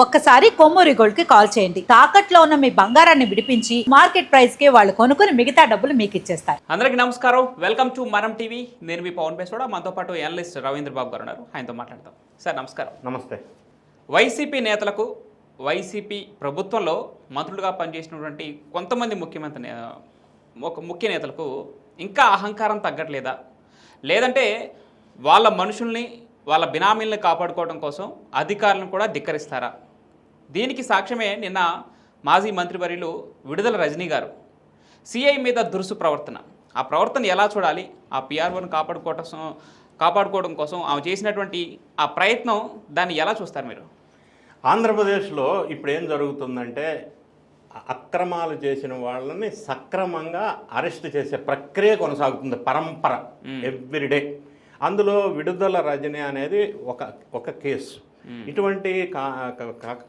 ఒక్కసారి కొమ్మూరి గోల్డ్కి కాల్ చేయండి. తాకట్లో ఉన్న మీ బంగారాన్ని విడిపించి మార్కెట్ ప్రైస్కి వాళ్ళు కొనుక్కుని మిగతా డబ్బులు మీకు ఇచ్చేస్తారు. అందరికీ నమస్కారం. Welcome to Manam TV. నేను మీ పవన్ బేస్వాడ మనతో పాటు అనలిస్ట్ రవీంద్ర బాబు గారు ఉన్నారు. ఆయనతో మాట్లాడతాం సార్ నమస్కారం. నమస్తే. వైసీపీ నేతలకు వైసీపీ ప్రభుత్వంలో మంత్రులుగా పనిచేసినటువంటి కొంతమంది ముఖ్యమంత్రి ఒక ముఖ్య నేతలకు ఇంకా అహంకారం తగ్గట్లేదా? లేదంటే వాళ్ళ మనుషుల్ని వాళ్ళ బినామీల్ని కాపాడుకోవడం కోసం అధికారులను కూడా ధిక్కరిస్తారా? దీనికి సాక్ష్యమే నిన్న మాజీ మంత్రివర్యులు విడుదల రజనీ గారు. సిఐ మీద దురుసు ప్రవర్తన. ఆ ప్రవర్తన ఎలా చూడాలి? ఆ పిఆర్ఓను కాపాడుకోవటం కాపాడుకోవడం కోసం ఆమె చేసినటువంటి ఆ ప్రయత్నం దాన్ని ఎలా చూస్తారు మీరు? ఆంధ్రప్రదేశ్లో ఇప్పుడు ఏం జరుగుతుందంటే అక్రమాలు చేసిన వాళ్ళని సక్రమంగా అరెస్ట్ చేసే ప్రక్రియ కొనసాగుతుంది పరంపర ఎవ్రీడే. అందులో విడుదల రజని అనేది ఒక ఒక కేసు. ఇటువంటి కా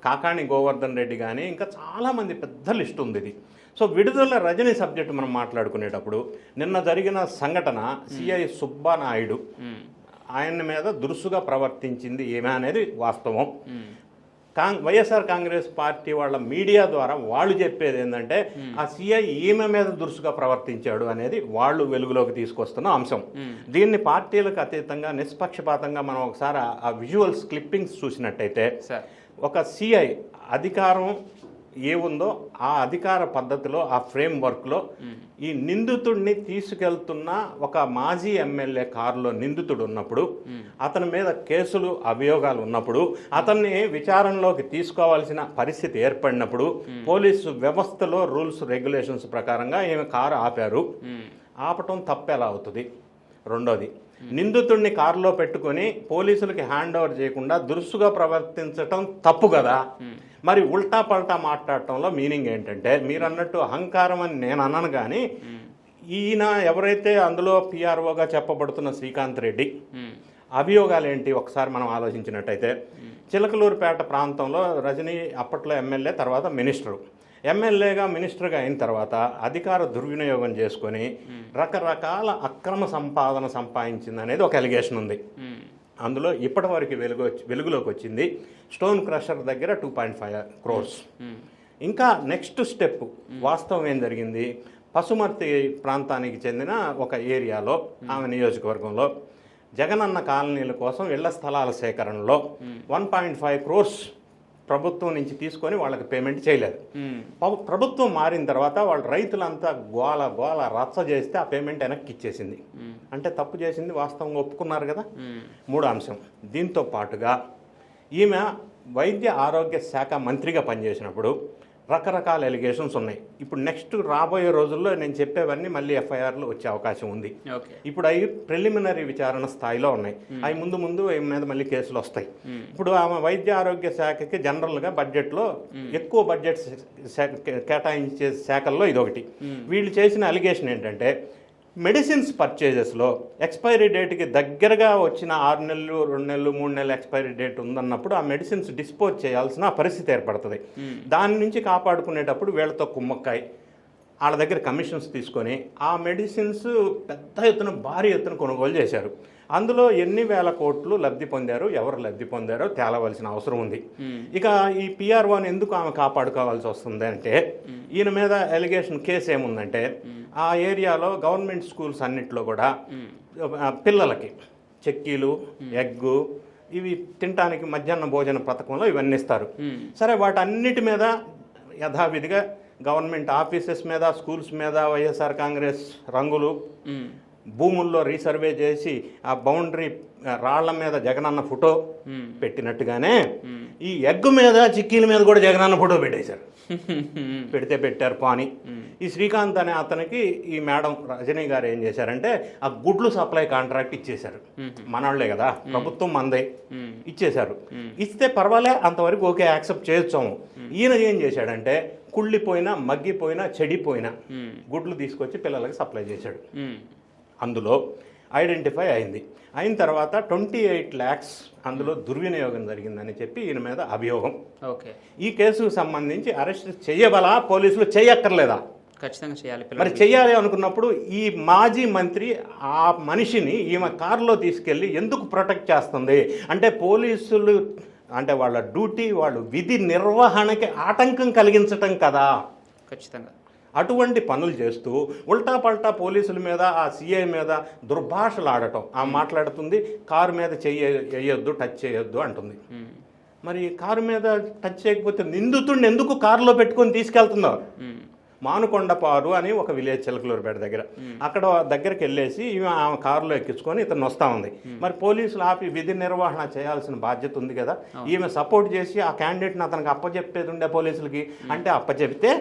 కాకాణి గోవర్ధన్ రెడ్డి కానీ ఇంకా చాలామంది పెద్ద లిస్ట్ ఉంది ఇది. సో విడుదల రజని సబ్జెక్ట్ మనం మాట్లాడుకునేటప్పుడు నిన్న జరిగిన సంఘటన సిఐ సుబ్బానాయుడు. ఆయన మీద దురుసుగా ప్రవర్తించింది ఏమే అనేది వాస్తవం. కాంగ్ వైఎస్ఆర్ కాంగ్రెస్ పార్టీ వాళ్ళ మీడియా ద్వారా వాళ్ళు చెప్పేది ఏంటంటే ఆ సీఐ ఈమె మీద దురుసుగా ప్రవర్తించాడు అనేది వాళ్ళు వెలుగులోకి తీసుకొస్తున్న అంశం. దీన్ని పార్టీలకు అతీతంగా నిష్పక్షపాతంగా మనం ఒకసారి ఆ- విజువల్స్ క్లిప్పింగ్స్ చూసినట్టయితే ఒక సిఐ అధికారం ఏ ఉందో ఆ అధికార పద్ధతిలో ఆ ఫ్రేమ్ వర్క్లో ఈ నిందితుడిని తీసుకెళ్తున్న ఒక మాజీ ఎమ్మెల్యే కారులో నిందితుడు ఉన్నప్పుడు అతని మీద కేసులు అభియోగాలు ఉన్నప్పుడు అతన్ని విచారణలోకి తీసుకోవాల్సిన పరిస్థితి ఏర్పడినప్పుడు పోలీసు వ్యవస్థలో రూల్స్ రెగ్యులేషన్స్ ప్రకారంగా ఈమె కారు ఆపారు. ఆపటం తప్పెలా అవుతుంది. రెండోది నిందితుడిని కారులో పెట్టుకొని పోలీసులకి హ్యాండ్ ఓవర్ చేయకుండా దురుసుగా ప్రవర్తించటం తప్పు కదా. మరి ఉల్టా పల్టా మాట్లాడటంలో మీనింగ్ ఏంటంటే మీరు అన్నట్టు అహంకారం అని నేను అన్నాను కానీ ఈయన ఎవరైతే అందులో పిఆర్ఓగా చెప్పబడుతున్న శ్రీకాంత్ రెడ్డి అభియోగాలు ఏంటి ఒకసారి మనం ఆలోచించినట్టయితే చిలకలూరుపేట ప్రాంతంలో రజనీ అప్పట్లో ఎమ్మెల్యే తర్వాత మినిస్టరు. ఎమ్మెల్యేగా మినిస్టర్గా అయిన తర్వాత అధికార దుర్వినియోగం చేసుకొని రకరకాల అక్రమ సంపాదన సంపాదించింది అనేది ఒక ఎలిగేషన్ ఉంది. అందులో ఇప్పటివరకు వెలుగు వచ్చి- వెలుగులోకి వచ్చింది. స్టోన్ క్రషర్ దగ్గర టూ పాయింట్ ఫైవ్ క్రోర్స్ ఇంకా నెక్స్ట్ స్టెప్ వాస్తవం ఏం జరిగింది? పశుమర్తి ప్రాంతానికి చెందిన ఒక ఏరియాలో ఆమె నియోజకవర్గంలో జగనన్న కాలనీల కోసం ఇళ్ళ స్థలాల సేకరణలో వన్ పాయింట్ ఫైవ్ క్రోర్స్ ప్రభుత్వం నుంచి తీసుకొని వాళ్ళకి పేమెంట్ చేయలేదు. ప్రభుత్వం మారిన తర్వాత వాళ్ళ రైతులంతా గోల గోల రచ్చ చేస్తే ఆ పేమెంట్ వెనక్కి ఇచ్చేసింది. అంటే తప్పు చేసింది వాస్తవంగా ఒప్పుకున్నారు కదా? మూడో అంశం. దీంతో పాటుగా ఈమె వైద్య ఆరోగ్య శాఖ మంత్రిగా పనిచేసినప్పుడు రకరకాల ఎలిగేషన్స్ ఉన్నాయి. ఇప్పుడు నెక్స్ట్ రాబోయే రోజుల్లో నేను చెప్పేవన్నీ మళ్ళీ ఎఫ్ఐఆర్లు వచ్చే అవకాశం ఉంది. ఇప్పుడు అవి ప్రిలిమినరీ విచారణ స్థాయిలో ఉన్నాయి. అవి ముందు ముందు మీద మళ్ళీ కేసులు వస్తాయి. ఇప్పుడు ఆమె వైద్య ఆరోగ్య శాఖకి జనరల్గా బడ్జెట్లో ఎక్కువ బడ్జెట్ కేటాయించే శాఖల్లో ఇదొకటి. వీళ్ళు చేసిన అలిగేషన్ ఏంటంటే మెడిసిన్స్ పర్చేజెస్లో ఎక్స్పైరీ డేట్కి దగ్గరగా వచ్చిన ఆరు నెలలు రెండు నెలలు మూడు నెలలు ఎక్స్పైరీ డేట్ ఉందన్నప్పుడు ఆ మెడిసిన్స్ డిస్పోజ్ చేయాల్సిన పరిస్థితి ఏర్పడుతుంది. దాని నుంచి కాపాడుకునేటప్పుడు వీళ్ళతో కుమ్మక్కాయి. వాళ్ళ దగ్గర కమిషన్స్ తీసుకొని ఆ మెడిసిన్స్ పెద్ద ఎత్తున భారీ ఎత్తున కొనుగోలు చేశారు. అందులో ఎన్ని వేల కోట్లు లబ్ధి పొందారు ఎవరు లబ్ధి పొందారో తేలవలసిన అవసరం ఉంది. ఇక ఈ పిఆర్ఓని ఎందుకు ఆమె కాపాడుకోవాల్సి వస్తుంది అంటే ఈయన మీద ఎలిగేషన్ కేసు ఏముందంటే ఆ ఏరియాలో గవర్నమెంట్ స్కూల్స్ అన్నిట్లో కూడా పిల్లలకి చెక్కీలు ఎగ్గు ఇవి తినటానికి మధ్యాహ్న భోజన పథకంలో ఇవన్నీ ఇస్తారు. సరే వాటన్నిటి మీద యథావిధిగా గవర్నమెంట్ ఆఫీసెస్ మీద స్కూల్స్ మీద వైఎస్ఆర్ కాంగ్రెస్ రంగులు భూముల్లో రీసర్వే చేసి ఆ బౌండరీ రాళ్ళ మీద జగనన్న ఫోటో పెట్టినట్టుగానే ఈ ఎగ్ మీద చిక్కీల మీద కూడా జగనన్న ఫోటో పెట్టేశారు. పెడితే పెట్టారు పాని. ఈ శ్రీకాంత్ అనే అతనికి ఈ మేడం రజనీ గారు ఏం చేశారంటే ఆ గుడ్లు సప్లై కాంట్రాక్ట్ ఇచ్చేశారు. మనవాళ్ళే కదా ప్రభుత్వం మందే ఇచ్చేశారు. ఇస్తే పర్వాలే అంతవరకు ఓకే యాక్సెప్ట్ చేయొచ్చాము. ఈయన ఏం చేశాడంటే కుళ్ళిపోయినా మగ్గిపోయినా చెడిపోయినా గుడ్లు తీసుకొచ్చి పిల్లలకి సప్లై చేశాడు. అందులో ఐడెంటిఫై అయింది. అయిన తర్వాత ట్వంటీ ఎయిట్ ల్యాక్స్ అందులో దుర్వినియోగం జరిగిందని చెప్పి ఈయన మీద అభియోగం. ఓకే. ఈ కేసుకు సంబంధించి అరెస్ట్ చేయబలా పోలీసులు చేయక్కర్లేదా ఖచ్చితంగా చేయాలి మరి చెయ్యాలి అనుకున్నప్పుడు ఈ మాజీ మంత్రి ఆ మనిషిని ఈమె కారులో తీసుకెళ్ళి ఎందుకు ప్రొటెక్ట్ చేస్తుంది? అంటే పోలీసులు అంటే వాళ్ళ డ్యూటీ వాళ్ళు విధి నిర్వహణకి ఆటంకం కలిగించటం కదా. ఖచ్చితంగా. అటువంటి పనులు చేస్తూ ఉల్టా పల్టా పోలీసుల మీద ఆ సిఐ మీద దుర్భాషలు ఆడటం ఆ మాట్లాడుతుంది కారు మీద చెయ్య వేయొద్దు టచ్ చేయొద్దు అంటుంది. మరి కారు మీద టచ్ చేయకపోతే నిందితుడిని ఎందుకు కారులో పెట్టుకొని తీసుకెళ్తుందో ఉమ్, మానుకొండపారు అని ఒక విలేజ్ చిలకలూరుపేట దగ్గర. అక్కడ దగ్గరికి వెళ్ళేసి ఈమె ఆమె కారులో ఎక్కించుకొని ఇతను వస్తా ఉంది. మరి పోలీసులు ఆపి విధి నిర్వహణ చేయాల్సిన బాధ్యత ఉంది కదా. ఈమె సపోర్ట్ చేసి ఆ క్యాండిడేట్ని అతనికి అప్పచెప్పేది ఉండే పోలీసులకి అంటే అప్పచెప్తే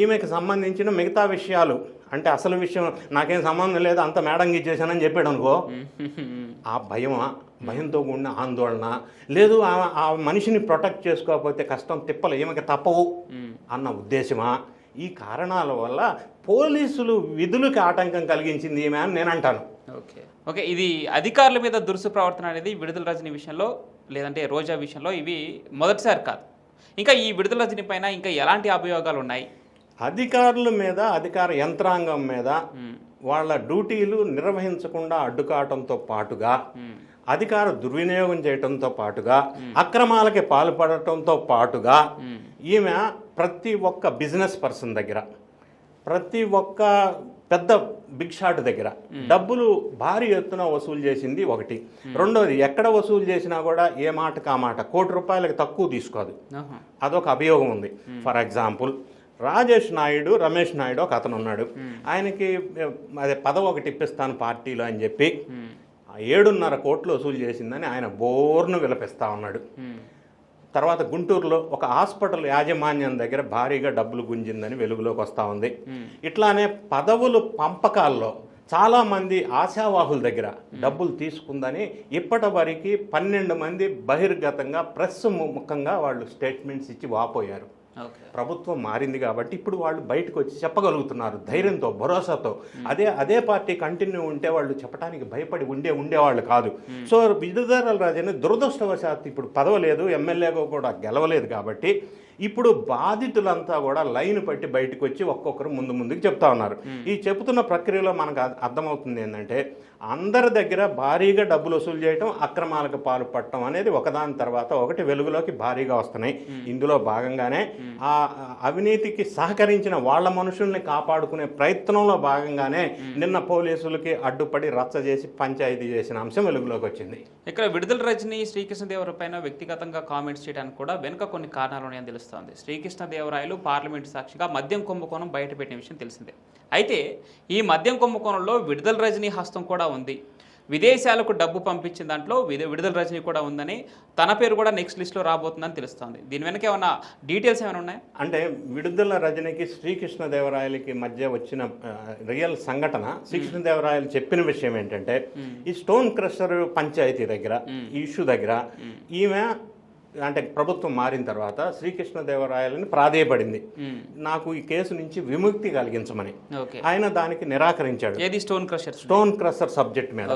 ఈమెకి సంబంధించిన మిగతా విషయాలు అంటే అసలు విషయం నాకేం సంబంధం లేదు అంత మేడం ఇచ్చేసానని చెప్పాడు అనుకో. ఆ భయమా? భయంతో కూడిన ఆందోళన. లేదు ఆ మనిషిని ప్రొటెక్ట్ చేసుకోకపోతే కష్టం తిప్పలు ఈమెకి తప్పవు అన్న ఉద్దేశమా? ఈ కారణాల వల్ల పోలీసులు విధులకు ఆటంకం కలిగించింది ఈమె అని నేను అంటాను. ఓకే. ఓకే ఇది అధికారుల మీద దురుసు ప్రవర్తన అనేది విడుదల రజని విషయంలో లేదంటే రోజా విషయంలో ఇవి మొదటిసారి కాదు. ఇంకా ఈ విడుదల రజని పైన ఇంకా ఎలాంటి అభియోగాలు ఉన్నాయి? అధికారుల మీద అధికార యంత్రాంగం మీద వాళ్ళ డ్యూటీలు నిర్వహించకుండా అడ్డుకావటంతో పాటుగా అధికార దుర్వినియోగం చేయటంతో పాటుగా అక్రమాలకి పాల్పడటంతో పాటుగా ఈమె ప్రతి ఒక్క బిజినెస్ పర్సన్ దగ్గర ప్రతి ఒక్క పెద్ద బిగ్ షాట్ దగ్గర డబ్బులు భారీ ఎత్తున వసూలు చేసింది ఒకటి. రెండోది ఎక్కడ వసూలు చేసినా కూడా ఏ మాటకు ఆ మాట కోటి రూపాయలకు తక్కువ తీసుకోదు. అదొక అభియోగం ఉంది. ఫర్ ఎగ్జాంపుల్ రాజేష్ నాయుడు రమేష్ నాయుడు ఒక అతను ఉన్నాడు. ఆయనకి అదే పదవి ఒకటి ఇప్పిస్తాను పార్టీలో అని చెప్పి ఏడున్నర కోట్లు వసూలు చేసిందని ఆయన బోర్ను విలపిస్తా ఉన్నాడు. తర్వాత గుంటూరులో ఒక హాస్పిటల్ యాజమాన్యం దగ్గర భారీగా డబ్బులు గుంజిందని వెలుగులోకి వస్తూ ఉంది. ఇట్లానే పదవులు పంపకాల్లో చాలా మంది ఆశావాహుల దగ్గర డబ్బులు తీసుకుందని ఇప్పటి వరకు పన్నెండు మంది బహిర్గతంగా ప్రెస్ ముఖంగా వాళ్ళు స్టేట్మెంట్స్ ఇచ్చి వాపోయారు. ప్రభుత్వం మారింది కాబట్టి ఇప్పుడు వాళ్ళు బయటకు వచ్చి చెప్పగలుగుతున్నారు ధైర్యంతో భరోసాతో. అదే అదే పార్టీ కంటిన్యూ ఉంటే వాళ్ళు చెప్పడానికి భయపడి ఉండే ఉండేవాళ్ళు కాదు. సో విడుదల రాజని దురదృష్టవశాత్తు ఇప్పుడు పదవలేదు ఎమ్మెల్యేగా కూడా గెలవలేదు కాబట్టి ఇప్పుడు బాధితులంతా కూడా లైన్ పట్టి బయటకు వచ్చి ఒక్కొక్కరు ముందు ముందుకు చెప్తా ఉన్నారు. ఈ చెబుతున్న ప్రక్రియలో మనకు అర్థ- అర్థమవుతుంది ఏంటంటే అందరి దగ్గర భారీగా డబ్బులు వసూలు చేయటం అక్రమాలకు పాల్పడటం అనేది ఒకదాని తర్వాత ఒకటి వెలుగులోకి భారీగా వస్తున్నాయి. ఇందులో భాగంగానే ఆ అవినీతికి సహకరించిన వాళ్ళ మనుషుల్ని కాపాడుకునే ప్రయత్నంలో భాగంగానే నిన్న పోలీసులకి అడ్డుపడి రచ్చ చేసి పంచాయతీ చేసిన అంశం వెలుగులోకి వచ్చింది. ఇక్కడ విడుదల రజని శ్రీకృష్ణదేవరాయ పైన వ్యక్తిగతంగా కామెంట్స్ చేయడానికి కూడా వెనుక కొన్ని కారణాలు ఉన్నాయని తెలుస్తోంది. శ్రీకృష్ణదేవరాయలు పార్లమెంటు సాక్షిగా మద్యం కుంభకోణం బయటపెట్టిన విషయం తెలిసిందే. అయితే ఈ మద్యం కుంభకోణంలో విడుదల రజనీ హస్తం కూడా ఉంది. విదేశాలకు డబ్బు పంపించిన దాంట్లో విడుదల రజనీ కూడా ఉందని తన పేరు కూడా నెక్స్ట్ లిస్ట్లో రాబోతుందని తెలుస్తోంది. దీని వెనక ఏమైనా డీటెయిల్స్ ఏమైనా ఉన్నాయా? అంటే విడుదల రజనికి శ్రీకృష్ణదేవరాయలకి మధ్య వచ్చిన రియల్ సంఘటన శ్రీకృష్ణదేవరాయలు చెప్పిన విషయం ఏంటంటే ఈ స్టోన్ క్రషర్ పంచాయతీ దగ్గర ఈ ఇష్యూ దగ్గర ఈమె అంటే ప్రభుత్వం మారిన తర్వాత శ్రీకృష్ణదేవరాయలని ప్రాధేయపడింది. నాకు ఈ కేసు నుంచి విముక్తి కలిగించమని. ఆయన దానికి నిరాకరించాడు. ఏది? Stone crushers stone crusher subject మీద.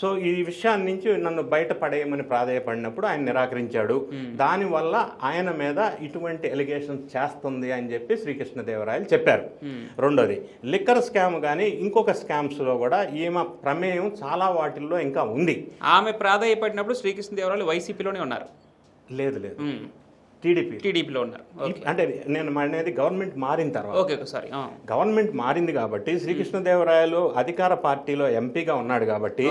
సో ఈ విషయాన్ని నుంచి నన్ను బయట పడేయమని ప్రాధాయపడినప్పుడు ఆయన నిరాకరించాడు. దానివల్ల ఆయన మీద ఇటువంటి ఎలిగేషన్స్ చేస్తుంది అని చెప్పి శ్రీకృష్ణదేవరాయలు చెప్పారు. రెండోది లిక్కర్ స్కామ్ కానీ ఇంకొక స్కామ్స్లో కూడా ఈమె ప్రమేయం చాలా వాటిల్లో ఇంకా ఉంది. ఆమె ప్రాధాయపడినప్పుడు శ్రీకృష్ణదేవరాయలు వైసీపీలోనే ఉన్నారు. లేదు లేదు. టీడీపీ టీడీపీలో ఉన్నారు. అంటే నేను అనేది గవర్నమెంట్ మారిన తర్వాత. ఓకే సారీ గవర్నమెంట్ మారింది కాబట్టి శ్రీకృష్ణదేవరాయలు అధికార పార్టీలో ఎంపీగా ఉన్నాడు కాబట్టి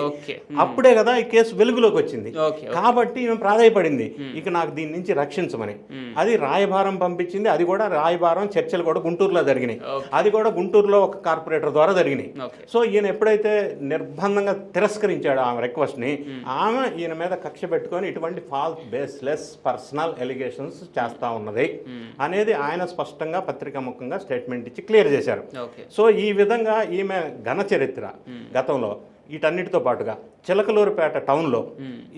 అప్పుడే కదా ఈ కేసు వెలుగులోకి వచ్చింది. కాబట్టి ఈమె ప్రాధాయపడింది. ఇక నాకు దీని నుంచి రక్షించమని. అది రాయబారం పంపించింది. అది కూడా రాయబారం చర్చలు కూడా గుంటూరులో జరిగినాయి. అది కూడా గుంటూరులో ఒక కార్పొరేటర్ ద్వారా జరిగినాయి. సో ఈయన ఎప్పుడైతే నిర్బంధంగా తిరస్కరించాడో ఆమె రిక్వెస్ట్ని ఆమె ఈయన మీద కక్ష పెట్టుకొని ఇటువంటి ఫాల్స్ బేస్లెస్ పర్సనల్ ఎలిగేషన్స్ చేస్తా ఉన్నది అనేది ఆయన స్పష్టంగా పత్రికా ముఖంగా స్టేట్మెంట్ ఇచ్చి క్లియర్ చేశారు. సో ఈ విధంగా ఈమె ఘన చరిత్ర గతంలో వీటన్నిటితో పాటుగా చిలకలూరుపేట టౌన్లో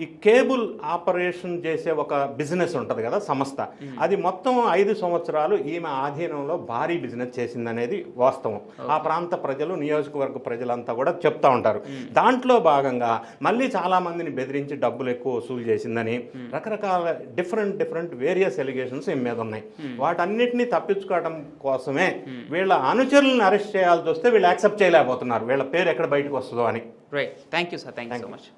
ఈ కేబుల్ ఆపరేషన్ చేసే ఒక బిజినెస్ ఉంటుంది కదా సంస్థ. అది మొత్తం ఐదు సంవత్సరాలు ఈమె ఆధీనంలో భారీ బిజినెస్ చేసిందనేది వాస్తవం. ఆ ప్రాంత ప్రజలు నియోజకవర్గ ప్రజలంతా కూడా చెప్తా ఉంటారు. దాంట్లో భాగంగా మళ్ళీ చాలా మందిని బెదిరించి డబ్బులు ఎక్కువ వసూలు చేసిందని రకరకాల డిఫరెంట్ డిఫరెంట్ వేరియస్ ఎలిగేషన్స్ ఈమె మీద ఉన్నాయి. వాటన్నిటిని తప్పించుకోవడం కోసమే వీళ్ళ అనుచరులను అరెస్ట్ చేయాల్సి వస్తే వీళ్ళు యాక్సెప్ట్ చేయలేకపోతున్నారు. వీళ్ళ పేరు ఎక్కడ బయటకు వస్తుందో అని. Great. Thank you, sir. Thank, Thank you so much.